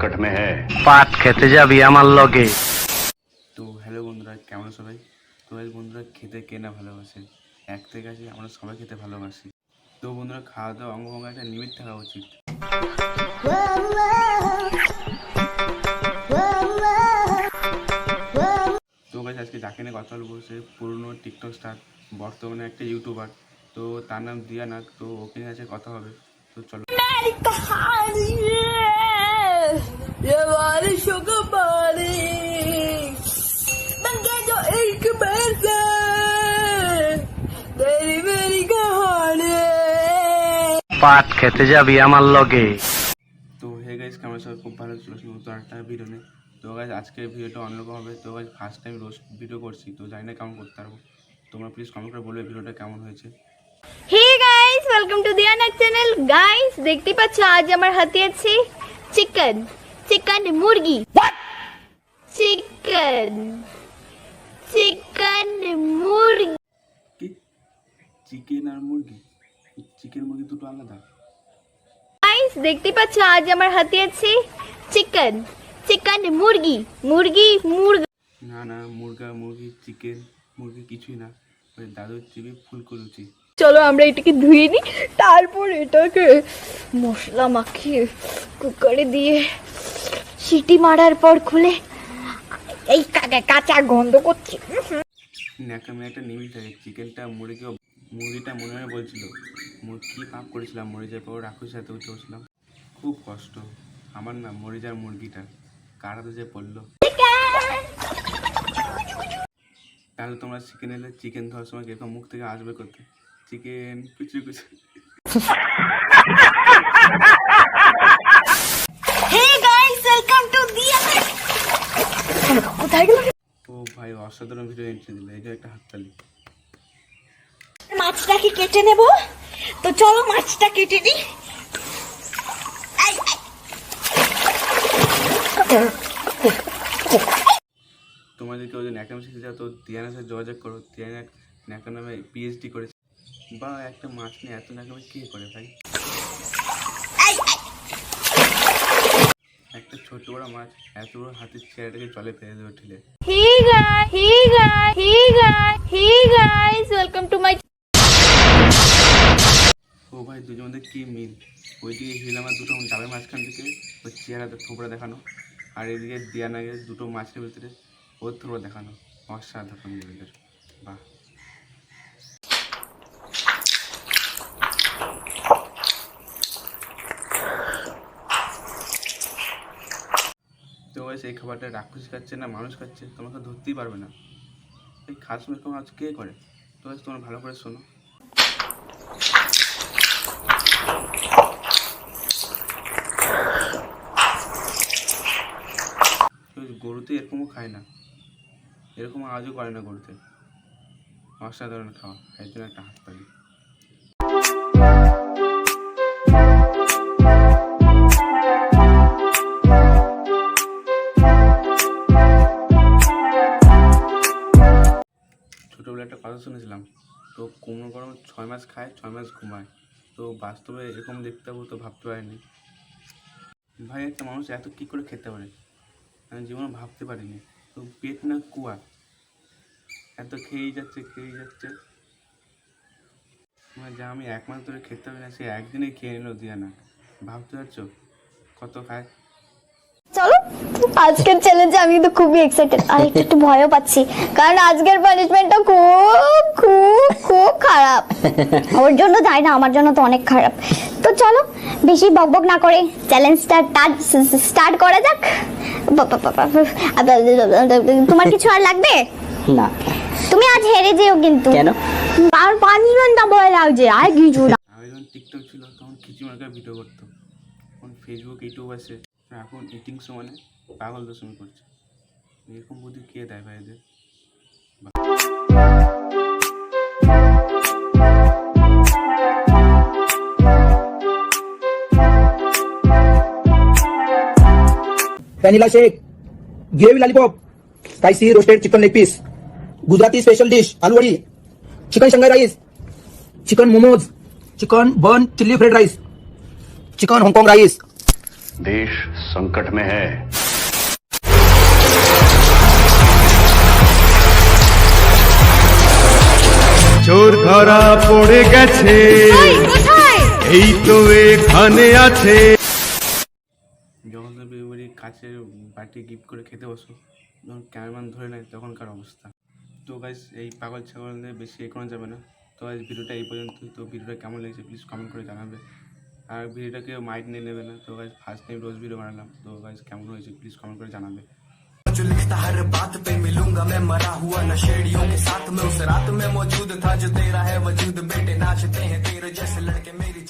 संकट में है পাট খেতে যাবি আমার লগে তো হ্যালো বন্ধুরা কেমন আছো সবাই তো এই বন্ধুরা খেতে কে না ভালোবাসে এক থেকে আছে আমরা সবাই খেতে ভালোবাসি তো বন্ধুরা খাওয়া দাওয়া অঙ্গভঙ্গ একটা লিমিট থাকা উচিত তো গাছ আজকে যাকে নিয়ে কথা বলবো সে পুরনো টিকটক স্টার বর্তমানে একটা ইউটিউবার তো তার নাম দিয়া নাগ তো ওকে নিয়ে আজকে কথা হবে তো চলো llevar su campari. Mangiando el comerse, delivery cojones. পাট খেতে যাবি আমার লগে। তো হে গাইস কেমন সব খুব ভালো ছিল নতুন একটা ভিডিও নিয়ে। তো গাইজ আজকের ভিডিওটা অন্যরকম হবে। তো guys first time roast video করছি তো জানি না কেমন করতে পারব। তোমরা প্লিজ কমেন্ট করে বলবে ভিডিওটা কেমন হয়েছে। হে গাইস ওয়েলকাম টু দিয়ানার চ্যানেল গাইস দেখতে পাচ্ছ আজ আমার হাতে আছে চিকেন চিকেন মুরগি চিকেন চিকেন মুরগি কি চিকেন আর মুরগি চিকেন মুরগি দুটো আলাদা? গাইস দেখতে পাচ্ছ আজ আমার হাতে আছে চিকেন চিকেন মুরগি মুরগি মুরগি না না মুরগা মুরগি চিকেন মুরগি কিছুই না। দাদুর চিবি ফুলকলুচি চলো আমরা এটাকে ধুয়ে নিই। তারপর এটাকে মশলা মাখিয়ে কুকারে দিয়ে সিটি মারার পর খুলে এই কাঁচা গন্ধ করছে। ন্যাকামে একটা নিমিল থাকে। চিকেনটা মুরগি মুরগিটা মনে মনে বলছিল। কি পাপ করেছিলাম? মরে যাওয়ার পর রাক্ষসের সাথে উঠে বসলাম। খুব কষ্ট। আমার না মরে যাওয়ার মুরগিটা কারাতে যে পড়ল। তাহলে তোমরা চিকেন এলে চিকেন ধোয়ার সময় কীরকম মুখ থেকে আসবে করতে? চিকেন কুচু কুচু ও ভাই অসাধারণ ভিডিও এন্ট্রি দিলে। এটা একটা হাততালি। মাছটাকে কেটে নেব। তো চলো মাছটা কেটে দিই। তোমাদের কেউ যদি ন্যাকাম শিখে যাও তো তিয়ানের সাথে যোগাযোগ করো। তিয়ানের ন্যাকাম নামে পিএইচডি করেছে। বা একটা মাছ নিয়ে এত ন্যাকামে কে করে ভাই। একটা ছোট বড় মাছ এত বড় হাতের চেয়ারটাকে জলে ফেলে দেবে ঠেলে। Hey guys hey guys hey guys welcome to my ও ভাই দুজন মধ্যে কি মিল? ওইদিকে হিলামার দুটো ডাবের মাঝখান থেকে ওই চেহারাতে থোবড়া দেখানো আর এদিকে দিয়ানাকে দুটো মাছের ভিতরে ওর থোবড়া দেখানো। অসাধারণ লেভেলের বাহ। ওই সেই খাবারটা রাক্ষস খাচ্ছে না, মানুষ খাচ্ছে, তোমাকে ধরতেই পারবে না। এই খাস মেকম আজ কে করে? তো তোমরা ভালো করে শোনো। গরুতে এরকমও খায় না। এরকম আজও করে না গরুতে। অসাধারণ খাওয়া জন্য একটা হাততালি ছোটোবেলায় একটা কথা শুনেছিলাম, তো কুমড়ো গরম ছয় মাস খায়, ছয় মাস ঘুমায়। তো বাস্তবে এরকম দেখতে পাবো তো ভাবতে পারিনি। ভাই, একটা মানুষ এত কী করে খেতে পারে? আমি জীবনে ভাবতে পারিনি। তো পেট না কুয়া? এত খেয়েই যাচ্ছে খেয়েই যাচ্ছে। মানে যা আমি এক মাস ধরে খেতে পারি না, সে একদিনে খেয়ে নিল দিয়া না ভাবতে পারছ? কত খায়? আজকের চ্যালেঞ্জে আমি তো খুবই এক্সাইটেড আর একটু একটু ভয়ও পাচ্ছি। কারণ আজকের পানিশমেন্টটা খুব খুব খুব খারাপ। ওর জন্য যাই না আমার জন্য তো অনেক খারাপ। তো চলো বেশি বকবক না করে চ্যালেঞ্জটা স্টার্ট করা যাক। তোমার কিছু আর লাগবে? না। তুমি আজ হেরে যেও কিন্তু। কেন? আর পানিশমেন্টটা ভয় লাগছে আর কিছু না। আমি যখন টিকটক ছিল তখন খিচি মার্কার ভিডিও করতো। এখন ফেসবুক ইউটিউব আছে। এখন ইটিং সমানে। पागल दूषण कर रखम बुद्धि क्या दे भाई दे vanilla shake gravy lollipop spicy roasted chicken leg piece Gujarati special dish आलू वड़ी chicken Shanghai rice chicken momos chicken burn chilli fried rice chicken Hong Kong rice देश संकट में है। চোর ধরা পড়ে গেছে। এই তো এখানে আছে। যখন তুমি কাছের বাটি গিফট করে খেতে বসো। যখন ক্যামেরাম্যান ধরে নেয় তখনকার অবস্থা? তো গাইস এই পাগল ছাগল নিয়ে বেশি এগোনো যাবে না। তো গাইস ভিডিওটা এই পর্যন্তই তো ভিডিওটা কেমন লেগেছে প্লিজ কমেন্ট করে জানাবে। আর ভিডিওটা কেউ মাইন্ড নিয়ে নেবে না। তো গাইস ফার্স্ট টাইম রোজ ভিডিও বানালাম। তো গাইস কেমন হয়েছে প্লিজ কমেন্ট করে জানাবে। जो हर बात पे मिलूँगा मैं, मरा हुआ नशेड़ियों के साथ में। उस रात में मौजूद था जो तेरा है, वजूद बेटे, नाचते हैं तेरे जैसे लड़के मेरी